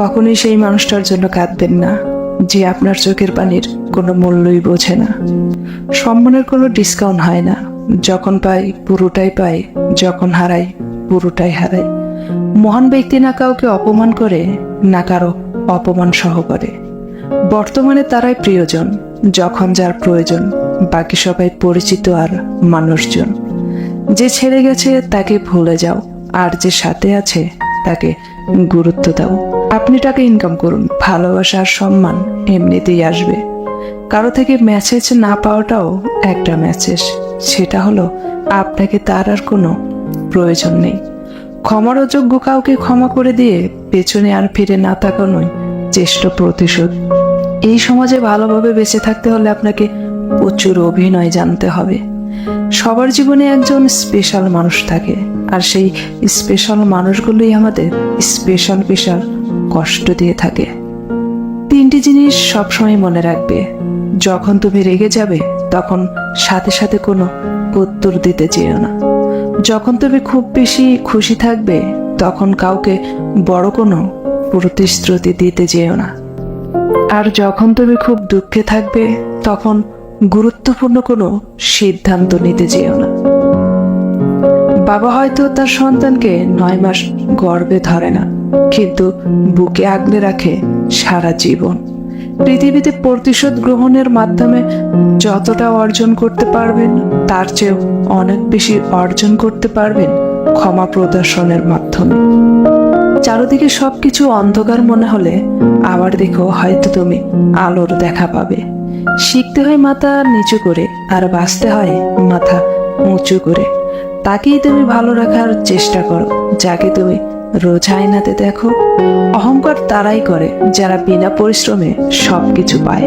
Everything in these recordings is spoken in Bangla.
কখনোই সেই মানুষটার জন্য কাঁদবেন না, যে আপনার চোখের পানির কোনো মূল্যই বোঝে না। সম্মানের কোনো ডিসকাউন্ট হয় না, যখন পাই পুরোটাই পাই, যখন হারাই পুরোটাই হারাই। মহান ব্যক্তি না কাউকে অপমান করে, না কারও অপমান সহ করে। বর্তমানে তারাই প্রিয়জন, যখন যার প্রয়োজন, বাকি সবাই পরিচিত আর মানুষজন। যে ছেড়ে গেছে তাকে ভুলে যাও, আর যে সাথে আছে তাকে গুরুত্ব দাও। আপনি টাকা ইনকাম করুন, ভালোবাসা আর সম্মান এমনিতেই আসবে। কারও থেকে মেসেজ না পাওয়াটাও একটা মেসেজ সেটা হলো, আপনাকে তার আর কোনো প্রয়োজন নেই। ক্ষমার অযোগ্য কাউকে ক্ষমা করে দিয়ে পেছনে আর ফিরে না তাকানোই চেষ্টা প্রতিশোধ। এই সমাজে ভালোভাবে বেঁচে থাকতে হলে আপনাকে প্রচুর অভিনয় জানতে হবে। সবার জীবনে একজন স্পেশাল মানুষ থাকে, আর সেই স্পেশাল মানুষগুলোই আমাদের স্পেশাল স্পেশাল কষ্ট দিয়ে থাকে। তিনটি জিনিস সবসময় মনে রাখবে, যখন তুমি রেগে যাবে, তখন সাথে সাথে কোনো উত্তর দিতে চেয়েও না। যখন তুমি খুব বেশি খুশি থাকবে, তখন কাউকে বড় কোনো প্রতিশ্রুতি দিতে যেও না। আর যখন তুমি খুব দুঃখে থাকবে, তখন গুরুত্বপূর্ণ কোনো সিদ্ধান্ত নিতে যেও না। বাবা হয়তো তার সন্তানকে নয় মাস গর্বে ধরে না, কিন্তু বুকে আগলে রাখে সারা জীবন। পৃথিবীতে প্রতিশোধ গ্রহণের মাধ্যমে যতটা অর্জন করতে পারবেন, তার চেয়েও অনেক বেশি অর্জন করতে পারবেন ক্ষমা প্রদর্শনের মাধ্যমে। চারদিকে সবকিছু অন্ধকার মনে হলে আবার দেখো হয়তো তুমি আলোর দেখা পাবে। শিখতে হয় মাথা নিচু করে আর বাঁচতে হয় মাথা উঁচু করে। তাকেই তুমি ভালো রাখার চেষ্টা করো, যাকে তুমি রোজ আয়নাতে দেখো। অহংকার তারাই করে যারা বিনা পরিশ্রমে সবকিছু পায়।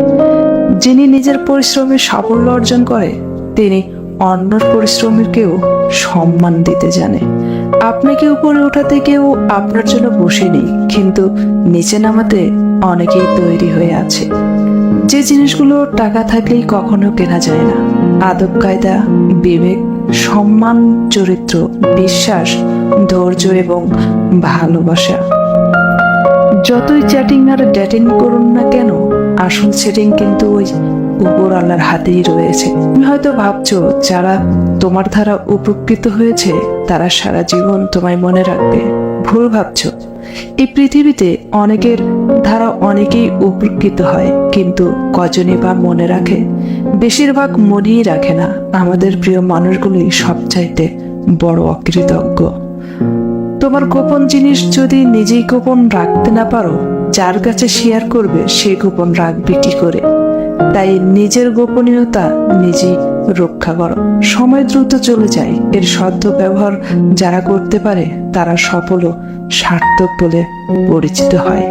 যিনি নিজের পরিশ্রমে সাফল্য অর্জন করে, তিনি অন্যর পরিশ্রমেরকেও সম্মান দিতে জানে। আপনাকে উপরে ওঠাতে কেউ আপনার জন্য বসেনি, কিন্তু নিচে নামাতে অনেকেই তৈরি হয়ে আছে। যে জিনিসগুলো টাকা থাকলেই কখনো কেনা যায় না। আদব কায়দা, বিবেক, সম্মান, চরিত্র, বিশ্বাস, ধৈর্য এবং ভালোবাসা। যতই চ্যাটিং আর ডেটিং করুন না কেন, আসল সেটিং কিন্তু ওই উপর আল্লাহর হাতেই রয়েছে। তুমি হয়তো ভাবছ, যারা তোমার দ্বারা উপকৃত হয়েছে, তারা সারা জীবন তোমায় মনে রাখবে। ভুল ভাবছ। এই পৃথিবীতে অনেকের দ্বারা অনেকেই উপকৃত হয়, কিন্তু কজনই বা মনে রাখে? বেশিরভাগ মনেই রাখে না। আমাদের প্রিয় মানুষগুলি সবচাইতে বড় অকৃতজ্ঞ। তোমার গোপন জিনিস যদি নিজেই গোপন রাখতে না পারো, যার কাছে শেয়ার করবে, সে গোপন রাখবে কি করে? তাই নিজের গোপনীয়তা নিজেই রক্ষা করো। সময় দ্রুত চলে যায়। এর সদ্য ব্যবহার যারা করতে পারে, তারা সফল ও সার্থক বলে পরিচিত হয়।